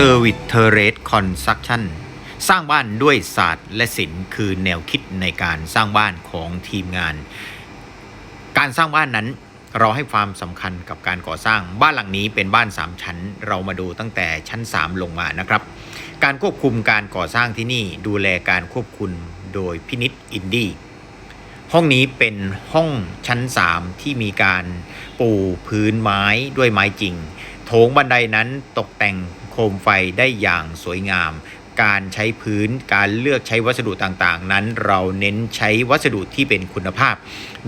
Service Terrace Construction สร้างบ้านด้วยศาสตร์และศิลป์คือแนวคิดในการสร้างบ้านของทีมงาน การสร้างบ้านนั้นเราให้ความสำคัญกับการก่อสร้างบ้านหลังนี้เป็นบ้าน 3 ชั้น เรามาดูตั้งแต่ชั้น 3 ลงมานะครับ การควบคุมการก่อสร้างที่นี่ดูแลการควบคุมโดยพินิษอินดี้ห้องนี้เป็นห้องชั้น 3 ที่มีการปูพื้นไม้ด้วยไม้จริงโถงบันไดนั้นตกแต่ง มไฟได้อย่างสวยงาม การใช้พื้นการเลือกใช้วัสดุต่างๆ นั้นเราเน้นใช้วัสดุที่เป็นคุณภาพ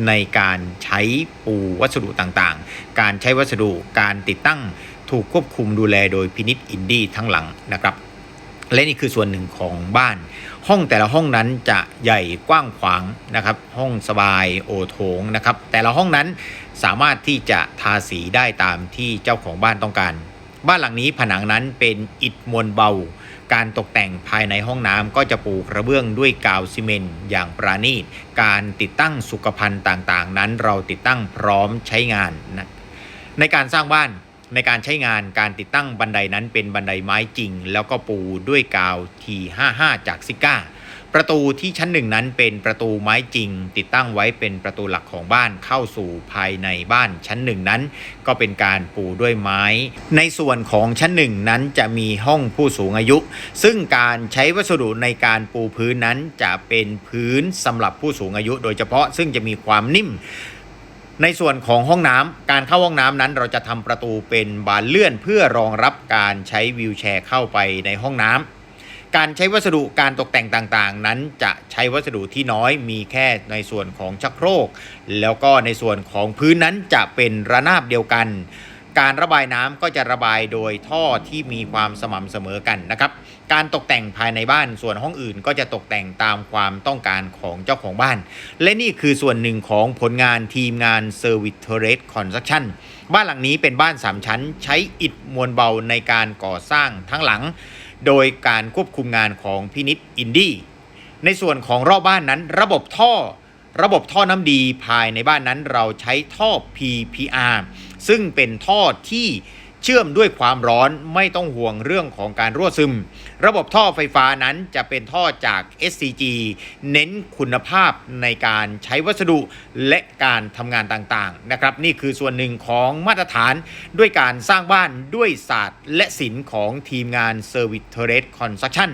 ในการใช้ปูวัสดุต่างๆ การใช้วัสดุการติดตั้งถูกควบคุมดูแลโดยพินิษอินดี้ทั้งหลังนะครับและนี่คือส่วนหนึ่งของบ้าน ห้องแต่ละห้องนั้นจะใหญ่กว้างขวางนะครับ ห้องสบายโอโถงนะครับ แต่ละห้องนั้นสามารถที่จะทาสีได้ตามที่เจ้าของบ้านต้องการ บ้านหลังนี้ผนังนั้นเป็นอิฐมวลเบา การตกแต่งภายในห้องน้ำก็จะปูกระเบื้องด้วยกาวซีเมนต์อย่างปราณีต การติดตั้งสุขภัณฑ์ต่างๆ นั้นเราติดตั้งพร้อมใช้งานนะในการสร้างบ้านในการใช้งานการติดตั้งบันไดนั้นเป็นบันไดไม้จริง แล้วก็ปูด้วยกาว T55 จากซิก้า ประตูที่ชั้นหนึ่งนั้นเป็นประตูไม้จริง ติดตั้งไว้เป็นประตูหลักของบ้านเข้าสู่ภายในบ้านชั้นหนึ่งนั้น ก็เป็นการปูด้วยไม้ ในส่วนของชั้นหนึ่งนั้นจะมีห้องผู้สูงอายุ ซึ่งการใช้วัสดุในการปูพื้นนั้นจะเป็นพื้นสำหรับผู้สูงอายุ โดยเฉพาะซึ่งจะมีความนิ่มในส่วนของห้องน้ำการเข้าห้องน้ำนั้นเราจะทำประตูเป็นบานเลื่อนเพื่อรองรับการใช้วิวแชร์เข้าไปในห้องน้ำ การใช้วัสดุการตกแต่งต่างๆ นั้นจะใช้วัสดุที่น้อยมีแค่ในส่วนของชักโครก แล้วก็ในส่วนของพื้นนั้นจะเป็นระนาบเดียวกัน การระบายน้ำก็จะระบายโดยท่อที่มีความสม่ำเสมอกันนะครับ การตกแต่งภายในบ้านส่วนห้องอื่นก็จะตกแต่งตามความต้องการของเจ้าของบ้าน และนี่คือส่วนหนึ่งของผลงานทีมงาน Service Terrace Construction บ้านหลังนี้เป็นบ้าน 3 ชั้น ใช้อิฐมวลเบาในการก่อสร้างทั้งหลัง โดยการควบคุมงานของพินิษอินดี้ในส่วนของรอบบ้านนั้น ระบบท่อ ระบบท่อน้ำดีภายในบ้านนั้นเราใช้ท่อ PPR ซึ่งเป็นท่อที่ เชื่อมด้วยความร้อนไม่ต้องห่วงเรื่องของการรั่วซึม ระบบท่อไฟฟ้านั้นจะเป็นท่อจาก SCG เน้นคุณภาพในการใช้วัสดุและการทำงานต่างๆนะครับนี่คือส่วนหนึ่งของมาตรฐานด้วยการสร้างบ้านด้วยศาสตร์และศิลป์ของทีมงาน Service Terrace Construction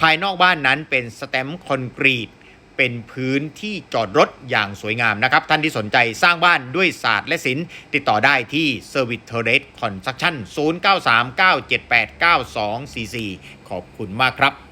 ภายนอกบ้านนั้นเป็นสแตมคอนกรีต เป็นพื้นที่จอดรถอย่างสวยงามนะครับ ท่านที่สนใจสร้างบ้านด้วยศาสตร์และศิลป์ติดต่อได้ที่ Service Terrace Construction 0939789244 ขอบคุณมากครับ